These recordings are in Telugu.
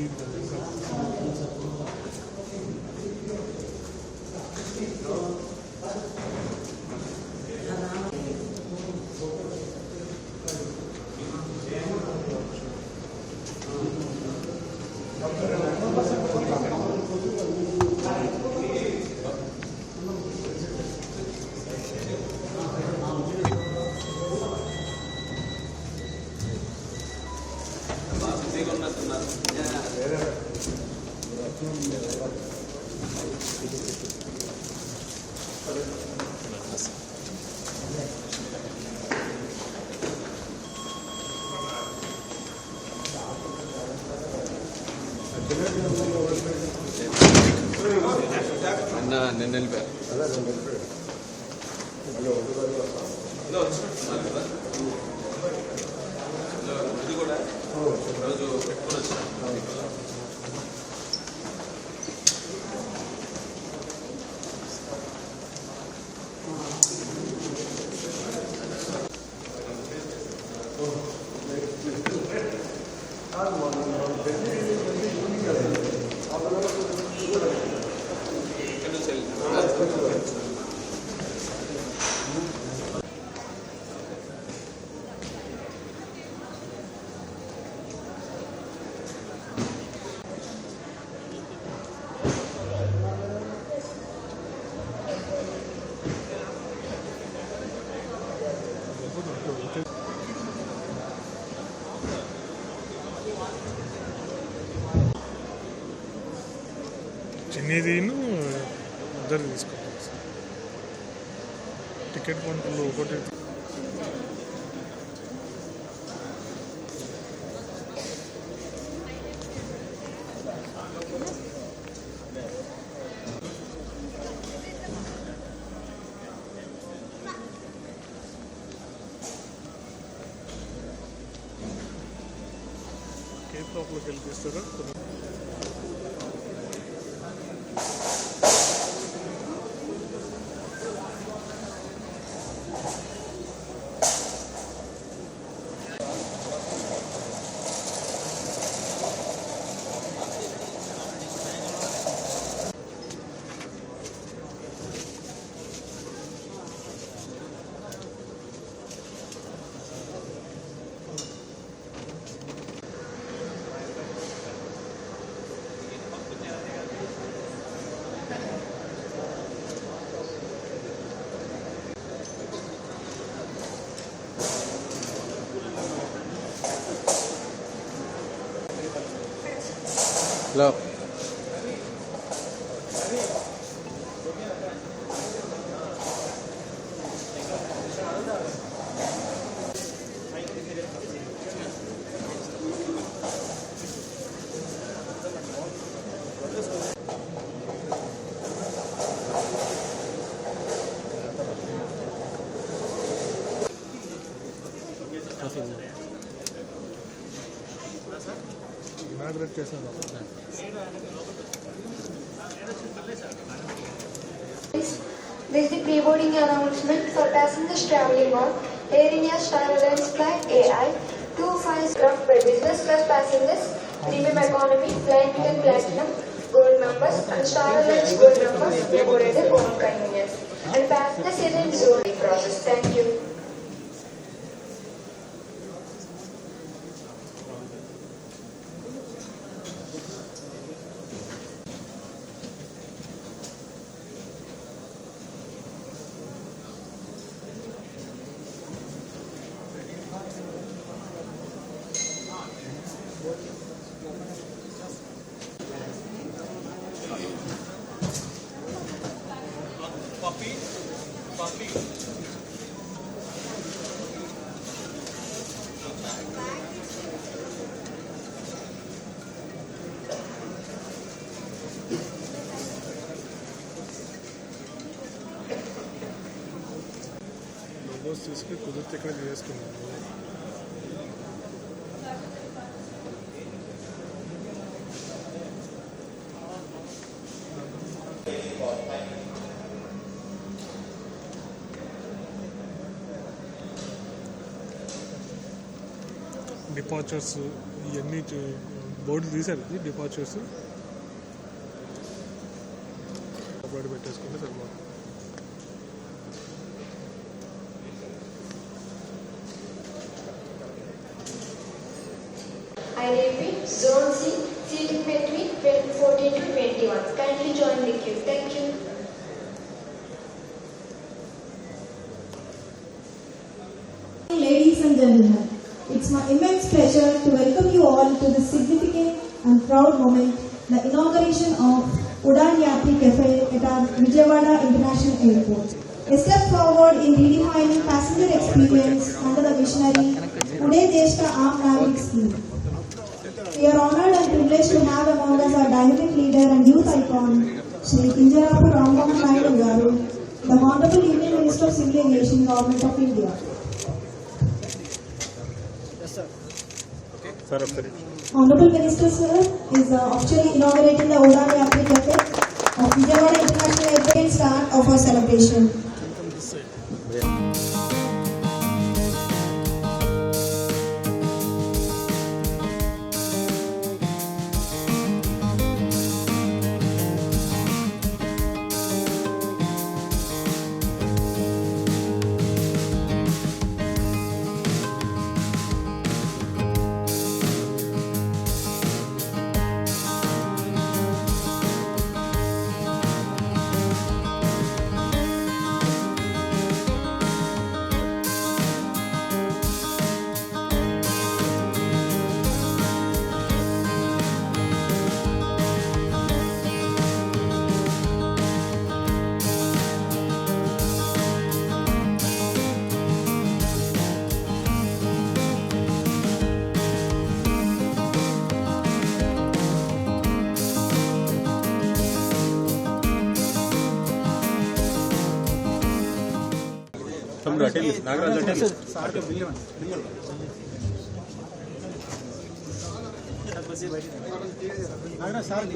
be the என்ன நின்னல் பேர் Hadi bakalım. చిన్నదిను ఇద్దరు తీసుకోవాలి సార్. టికెట్ కౌంటర్లో ఒకటి. కేప్ లోపలికి వెళ్ళి తీస్తారా up. Gracias. This is the pre-boarding announcement for passengers traveling on Air India Star Alliance Flight AI 25 craft by business class passengers, premium economy, ticket platinum, gold members and Star Alliance gold members may board at their own convenience. And passengers in zone process. Thank you. Logos తీసుకుని కుదిరితే ఇక్కడ చేసుకున్నాను డిపార్చర్స్ ఇవన్నీ బోర్డు తీసారు డిపార్చర్స్ కబడి పెట్టేసుకుంటే సరిపోతుంది Zone C, seating between 14 to 21. Kindly join the queue. Thank you. Ladies and gentlemen, it's my immense pleasure to welcome you all to this significant and proud moment, the inauguration of Udan Yatri Cafe at our Vijayawada International Airport. A step forward in redefining passenger experience under the visionary Uday Aam Nagrik scheme. We are honored and privileged to have among us our dynamic leader and youth icon, Shri Kinjarapu Rambaman Naidu Garu, the Honorable Union Minister of Civil Aviation, Government of India. Honorable Minister Sir is uh, officially inaugurating the Udani Apri Cafe of Vijayawada International Airport start of our celebration. Nagaraj Atel Nagaraj Atel Nagaraj sir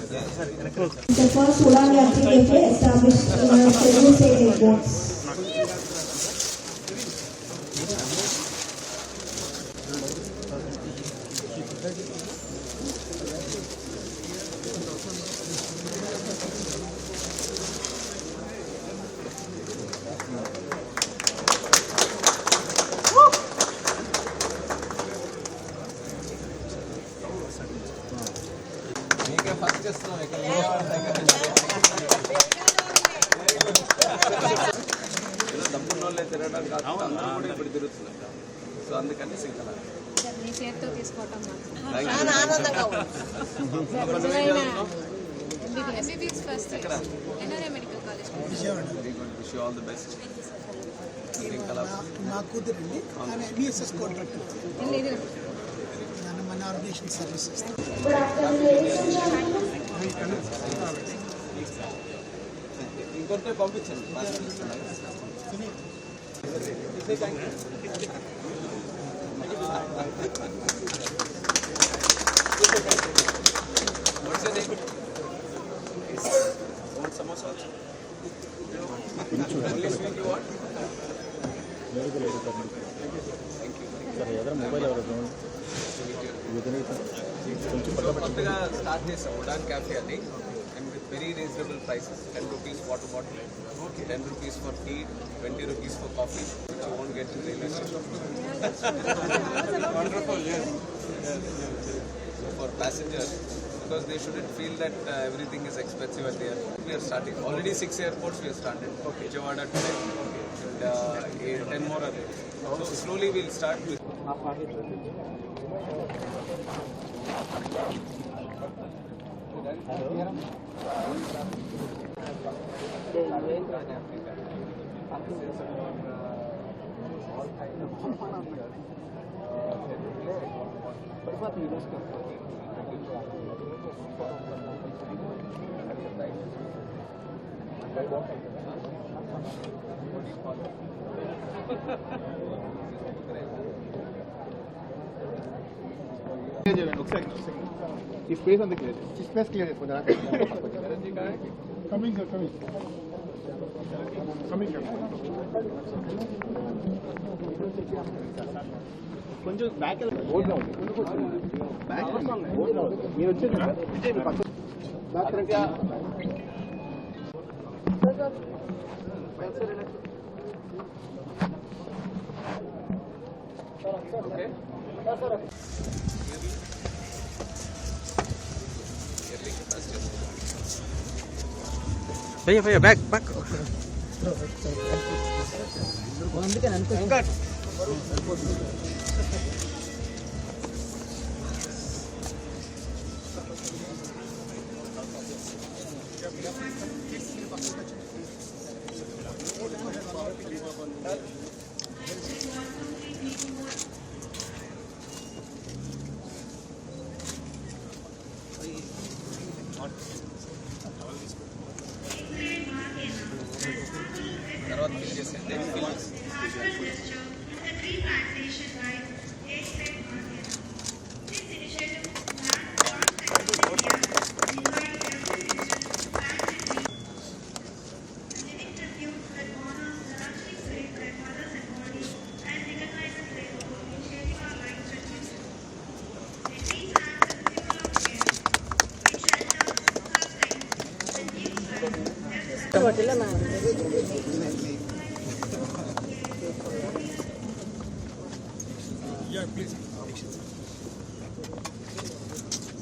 The first Ulan Yatri Cafe established in the Telugu State Airport. అందరూ కూడా ఇప్పుడు తిరుగుతున్నారు సో అందుకని సింగల్ మీ చేతితో తీసుకోవటం MBBS first NRA medical college wish all the best కూతురండి MBSS మన ఆర్గనైజేషన్ పంపించండి ले మొబైల్ ఎవరు కొంచెం కొత్తగా స్టార్ట్ చేస్తాం ఉడాన్ క్యాఫే అని reasonable prices 10 rupees water bottle, okay. 10 rupees for tea, 20 rupees for coffee, which you won't get in the station. Wonderful, yes. Yes, yes, yes. So for passengers, because they shouldn't feel that uh, everything is expensive at the airport. We are starting. Already six airports we have started. Okay. Javada today. Okay. And uh, eight, 10 more are there. So slowly we'll start with. Thank you. By walking. ఈ స్పేస్ అంతా క్లియర్ ఈ స్పేస్ క్లియర్ చేసుకోండి coming sir coming భయ్యా భయ్యా బ్యాక్ బ్యాక్ తర్వాత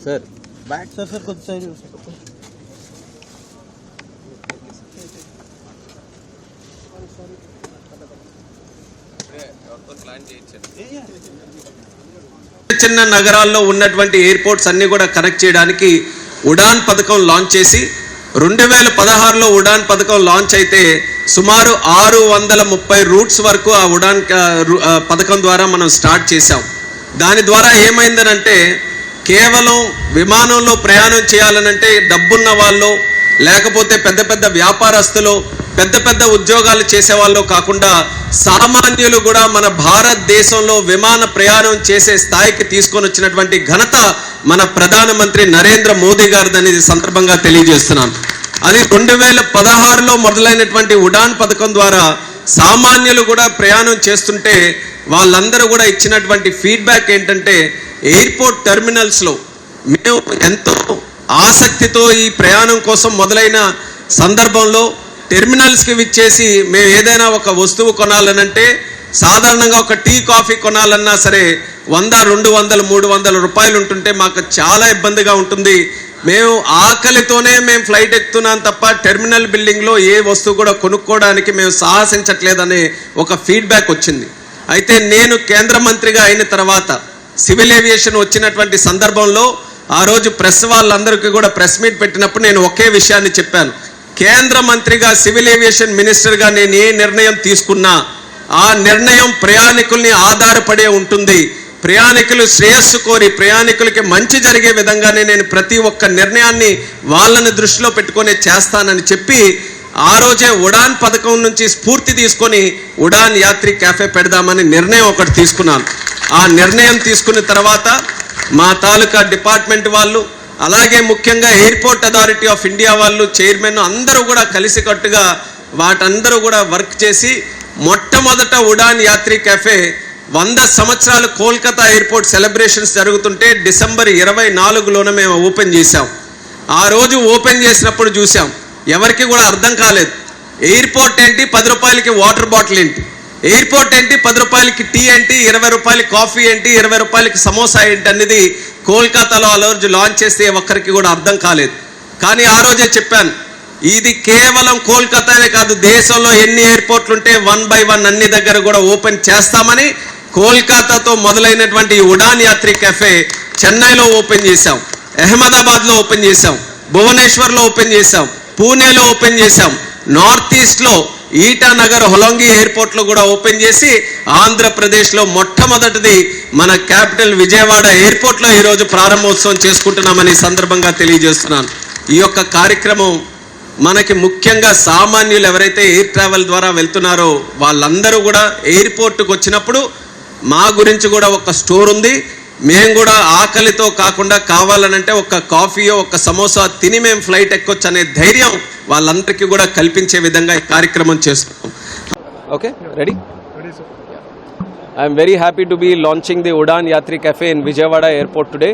Sir. Back sir sir కొద్ది సైడ్ చిన్న నగరాల్లో ఉన్నటువంటి ఎయిర్పోర్ట్స్ అన్ని కూడా కనెక్ట్ చేయడానికి ఉడాన్ పథకం లాంచ్ చేసి రెండు వేల పదహారులో ఉడాన్ పథకం లాంచ్ అయితే సుమారు ఆరు వందల ముప్పై రూట్స్ వరకు ఆ ఉడాన్ పథకం ద్వారా మనం స్టార్ట్ చేశాం. దాని ద్వారా ఏమైందనంటే కేవలం విమానంలో ప్రయాణం చేయాలనంటే డబ్బున్న వాళ్ళు లేకపోతే పెద్ద పెద్ద వ్యాపారస్తులు పెద్ద పెద్ద ఉద్యోగాలు చేసేవాళ్ళు కాకుండా సామాన్యులు కూడా మన భారతదేశంలో విమాన ప్రయాణం చేసే స్థాయికి తీసుకొని వచ్చినటువంటి ఘనత మన ప్రధానమంత్రి నరేంద్ర మోదీ గారిది అనేది సందర్భంగా తెలియజేస్తున్నాను. అది రెండు వేల పదహారులో మొదలైనటువంటి ఉడాన్ పథకం ద్వారా సామాన్యులు కూడా ప్రయాణం చేస్తుంటే వాళ్ళందరూ కూడా ఇచ్చినటువంటి ఫీడ్బ్యాక్ ఏంటంటే ఎయిర్పోర్ట్ టెర్మినల్స్లో మేము ఎంతో ఆసక్తితో ఈ ప్రయాణం కోసం మొదలైన సందర్భంలో టెర్మినల్స్కి విచ్చేసి మేము ఏదైనా ఒక వస్తువు కొనాలనంటే సాధారణంగా ఒక టీ కాఫీ కొనాలన్నా సరే వంద రెండు వందలు మూడు వందల రూపాయలు ఉంటుంటే మాకు చాలా ఇబ్బందిగా ఉంటుంది. మేము ఆకలితోనే మేము ఫ్లైట్ ఎక్కుతున్నాం తప్ప టెర్మినల్ బిల్డింగ్లో ఏ వస్తువు కూడా కొనుక్కోవడానికి మేము సాహసించట్లేదనే ఒక ఫీడ్బ్యాక్ వచ్చింది. అయితే నేను కేంద్ర మంత్రిగా అయిన తర్వాత సివిల్ ఏవియేషన్ వచ్చినటువంటి సందర్భంలో ఆ రోజు ప్రెస్ వాళ్ళందరికీ కూడా ప్రెస్ మీట్ పెట్టినప్పుడు నేను ఒకే విషయాన్ని చెప్పాను. కేంద్ర మంత్రిగా సివిల్ ఏవియేషన్ మినిస్టర్గా నేను ఏ నిర్ణయం తీసుకున్నా ఆ నిర్ణయం ప్రయాణికుల్ని ఆధారపడే ఉంటుంది. ప్రయాణికులు శ్రేయస్సు కోరి ప్రయాణికులకి మంచి జరిగే విధంగానే నేను ప్రతి ఒక్క నిర్ణయాన్ని వాళ్ళని దృష్టిలో పెట్టుకొని చేస్తానని చెప్పి ఆ రోజే ఉడాన్ పథకం నుంచి స్ఫూర్తి తీసుకొని ఉడాన్ యాత్రి క్యాఫే పెడదామని నిర్ణయం ఒకటి తీసుకున్నాను. ఆ నిర్ణయం తీసుకున్న తర్వాత మా తాలూకా డిపార్ట్మెంట్ వాళ్ళు అలాగే ముఖ్యంగా ఎయిర్పోర్ట్ అథారిటీ ఆఫ్ ఇండియా వాళ్ళు చైర్మన్ అందరూ కూడా కలిసికట్టుగా వాటందరూ కూడా వర్క్ చేసి మొట్టమొదట ఉడాన్ యాత్రి కెఫే వంద సంవత్సరాలు కోల్కతా ఎయిర్పోర్ట్ సెలబ్రేషన్స్ జరుగుతుంటే డిసెంబర్ ఇరవై నాలుగులోనే మేము ఓపెన్ చేసాం ఆ రోజు ఓపెన్ చేసినప్పుడు చూసాం ఎవరికి కూడా అర్థం కాలేదు. ఎయిర్పోర్ట్ ఏంటి? పది రూపాయలకి వాటర్ బాటిల్ ఏంటి? ఎయిర్పోర్ట్ ఏంటి? పది రూపాయలకి టీ ఏంటి? ఇరవై రూపాయలకి కాఫీ ఏంటి? ఇరవై రూపాయలకి సమోసా ఏంటి? అనేది కోల్కతాలో ఆ రోజు లాంచ్ చేస్తే ఒక్కరికి కూడా అర్థం కాలేదు. కానీ ఆ రోజే చెప్పాను. ఇది కేవలం కోల్కతానే కాదు దేశంలో ఎన్ని ఎయిర్పోర్ట్లు ఉంటే వన్ బై వన్ అన్ని దగ్గర కూడా ఓపెన్ చేస్తామని కోల్కతాతో మొదలైనటువంటి ఉడాన్ యాత్రి కెఫే చెన్నైలో ఓపెన్ చేశాం అహ్మదాబాద్లో ఓపెన్ చేశాం భువనేశ్వర్లో ఓపెన్ చేశాం పూణేలో ఓపెన్ చేశాం నార్త్ ఈస్ట్లో ఈటానగర్ హొలంగి ఎయిర్పోర్ట్లో కూడా ఓపెన్ చేసి ఆంధ్రప్రదేశ్లో మొట్టమొదటిది మన క్యాపిటల్ విజయవాడ ఎయిర్పోర్ట్లో ఈరోజు ప్రారంభోత్సవం చేసుకుంటున్నామని ఈ సందర్భంగా తెలియజేస్తున్నాను. ఈ యొక్క కార్యక్రమం మనకి ముఖ్యంగా సామాన్యులు ఎవరైతే ఎయిర్ ట్రావెల్ ద్వారా వెళ్తున్నారో వాళ్ళందరూ కూడా ఎయిర్పోర్ట్కి వచ్చినప్పుడు మా గురించి కూడా ఒక స్టోర్ ఉంది. మేము కూడా ఆకలితో కాకుండా కావాలనంటే ఒక కాఫీయో ఒక సమోసా తిని మేము ఫ్లైట్ ఎక్కొచ్చు అనే ధైర్యం వాళ్ళందరికీ కూడా కల్పించే విధంగా ఈ కార్యక్రమం చేస్తున్నాం. Okay ready ready sir I am very happy to be launching the Udan Yatri Cafe in Vijayawada Airport today.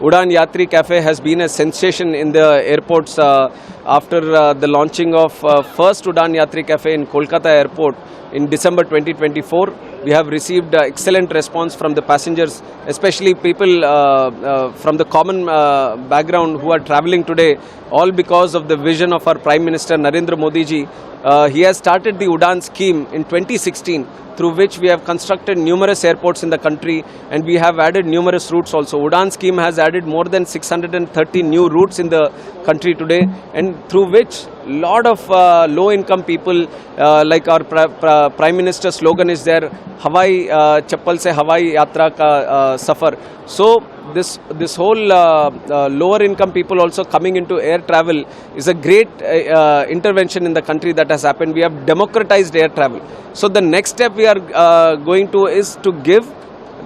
Udan Yatri Cafe has been a sensation in the airports uh, after uh, the launching of uh, first Udan Yatri Cafe in Kolkata Airport in December 2024. We have received uh, excellent response from the passengers, especially people uh, uh, from the common uh, background who are traveling today, all because of the vision of our Prime Minister Narendra Modi ji. Uh, he has started the Udan scheme in 2016 through which we have constructed numerous airports in the country and we have added numerous routes also. Udan scheme has added more than 630 new routes in the country today and through which lot of uh, low income people uh, like our pri- pri- prime minister slogan is there hawaii uh, chappal se hawaii yatra ka uh, safar. So this this whole uh, uh, lower income people also coming into air travel is a great uh, uh, intervention in the country that has happened. We have democratized air travel. So the next step we are uh, going to is to give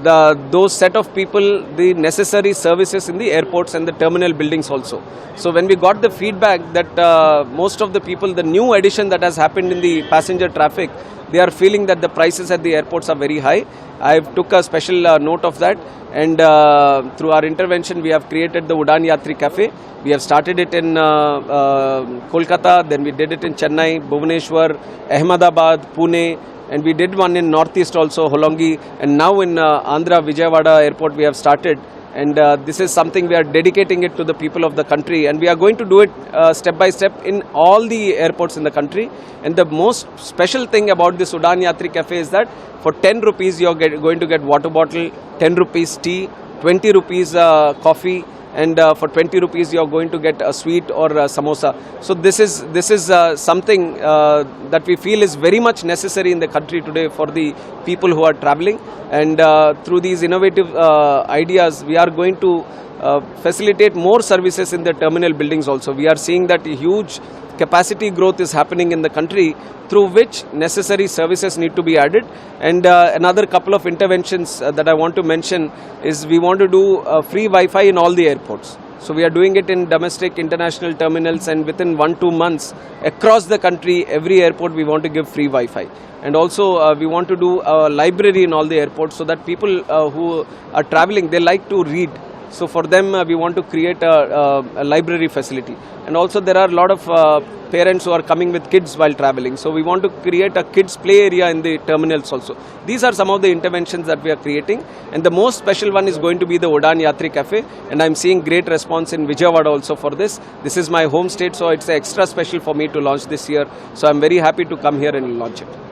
the those set of people the necessary services in the airports and the terminal buildings also. So when we got the feedback that uh, most of the people, the new addition that has happened in the passenger traffic, they are feeling that the prices at the airports are very high. I took a special uh, note of that, and uh, through our intervention, we have created the Udan Yatri Cafe. We have started it in uh, uh, Kolkata, then we did it in Chennai, Bhubaneswar, Ahmedabad, Pune, and we did one in Northeast also, Holongi, and now in uh, Andhra Vijayawada Airport we have started. And uh, this is something we are dedicating it to the people of the country, and we are going to do it uh, step by step in all the airports in the country. And the most special thing about this Udan Yatri Cafe is that for 10 rupees you are get, going to get water bottle, 10 rupees tea, 20 rupees uh, coffee, and uh, for 20 rupees you are going to get a sweet or a samosa. So this is this is uh, something uh, that we feel is very much necessary in the country today for the people who are traveling. And uh, through these innovative uh, ideas we are going to uh, facilitate more services in the terminal buildings also. We are seeing that huge capacity growth is happening in the country through which necessary services need to be added. And uh, another couple of interventions uh, that i want to mention is we want to do uh, free wi-fi in all the airports. So we are doing it in domestic international terminals and within 1 2 months across the country every airport we want to give free wi-fi. And also uh, we want to do a library in all the airports so that people uh, who are traveling they like to read so for them, uh, we want to create a, a, a library facility, and also there are a lot of uh, parents who are coming with kids while traveling. So we want to create a kids play area in the terminals also. These are some of the interventions that we are creating, and the most special one is going to be the Odan Yatri Cafe, and I'm seeing great response in Vijayawada also for this. This is my home state, so it's extra special for me to launch this year. So I'm very happy to come here and launch it.